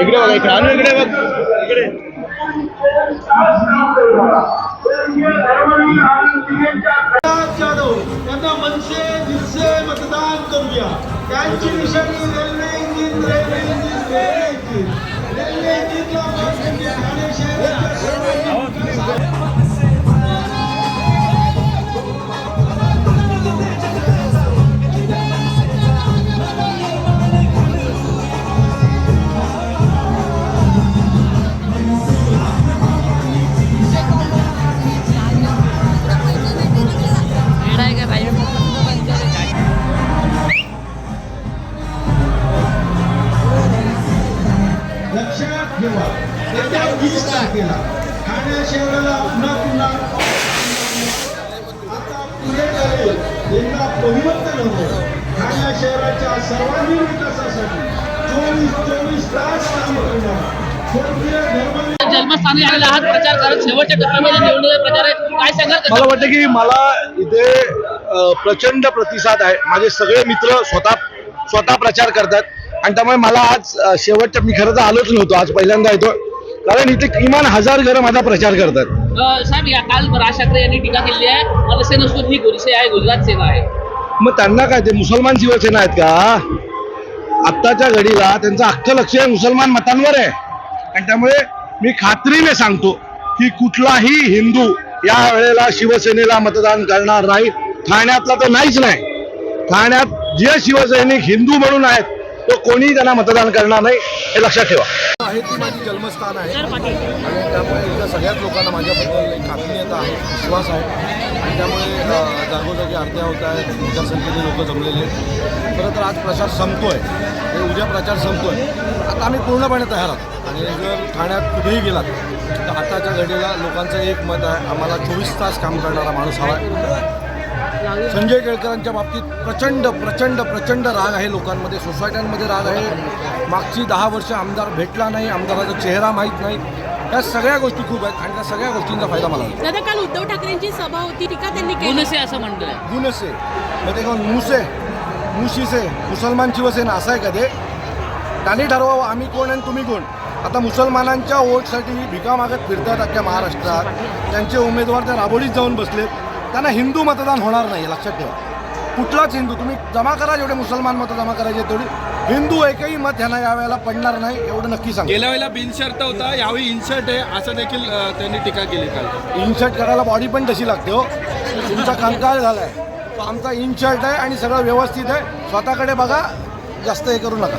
इकडे बघा इकडे. आणू इकडे बघ. मनसे दिवसे मतदान करूया. त्यांची निशाणी railway engine railway engine railway engine. Railway इंजिनला Thane शहर लक्षात येत्या वीस तारखेला ठाणे शहराला पुन्हा पुन्हा आता पुढे चालेल यंदा परिवर्तन होतं ठाणे शहराच्या सर्वांगीण विकासासाठी चोवीस चोवीस तास काम करणार जन्मस्थानी आलेला आहात प्रचार करत शेवटच्या टप्प्यामध्ये निवडणूक प्रचार आहे काय सांगाल? मला वाटतं की मला इथे प्रचंड प्रतिसाद आहे. माझे सगळे मित्र स्वतः स्वतः प्रचार करतात. आणि त्यामुळे मला आज शेवटच्या मी खरं तर आलोच नव्हतो आज पहिल्यांदा येतो कारण इथे किमान हजार घरं माझा प्रचार करतात. साहेब या काल राज ठाकरे यांनी टीका केली आहे. मनसे नसून ही गुरुसे आहे गुजरात सेना आहे. मग त्यांना काय ते मुसलमान शिवसेना आहेत का? आत्ताच्या घडीला त्यांचं अख्खं लक्ष आहे मुसलमान मतांवर आहे. आणि त्यामुळे मी खात्रीने सांगतो की कुठलाही हिंदू या वेळेला शिवसेनेला मतदान करणार नाही. ठाण्यातला तर नाहीच नाही. ठाण्यात जे शिवसैनिक हिंदू म्हणून आहेत तो कोणीही त्यांना मतदान करणार नाही हे लक्षात ठेवा. आहे ती माझी जन्मस्थान आहे. आणि त्यामुळे इथं सगळ्याच लोकांना माझ्याबद्दल एक आत्मीयता आहे विश्वास आहे. आणि त्यामुळे अ, जागोजागी आरत्या होत आहेत मोठ्या संख्येने लोक जमलेले आहेत. खरं तर आज प्रचार संपतोय. आणि उद्या प्रचार संपतोय. आता आम्ही पूर्णपणे तयार आहोत. आणि जर ठाण्यात कुठेही गेलात तर आताच्या घडीला लोकांचं एक मत आहे आम्हाला चोवीस तास काम करणारा माणूस हवा आहे. संजय केळकरांच्या बाबतीत प्रचंड प्रचंड प्रचंड राग आहे लोकांमध्ये सोसायट्यांमध्ये राग आहे. मागची दहा वर्ष आमदार भेटला नाही आमदाराचा चेहरा माहीत नाही. या सगळ्या गोष्टी खूप आहेत आणि त्या सगळ्या गोष्टींचा फायदा मला दादा काल उद्धव ठाकरेंची सभा होती टीका त्यांनी केली. गुणसे असं म्हणतोय गुणसे मग ते कोण? मुसे. मुशीसे. मुसलमान शिवसेना असं आहे का ते? त्यांनी ठरवावं आम्ही कोण आणि तुम्ही कोण? आता मुसलमानांच्या वोटसाठी भिका मागत फिरतात अख्ख्या महाराष्ट्रात. त्यांचे उमेदवार त्या राबोडीत जाऊन बसलेत. त्यांना हिंदू मतदान होणार नाही लक्षात ठेवा. कुठलाच हिंदू तुम्ही जमा करा जेवढे मुसलमान मतं जमा करायचे तेवढी. हिंदू एकही मत ह्यांना यावेळेला पडणार नाही एवढं नक्की सांग गेल्या वेळेला बिनशर्त होता यावेळी इन्शर्ट आहे असं देखील त्यांनी टीका केली काल. इनशर्ट करायला बॉडी पण तशी लागते हो. तुमचा कंकाळ झालाय. तो आमचा इनशर्ट आहे आणि सगळं व्यवस्थित आहे. स्वतःकडे बघा जास्त हे करू नका.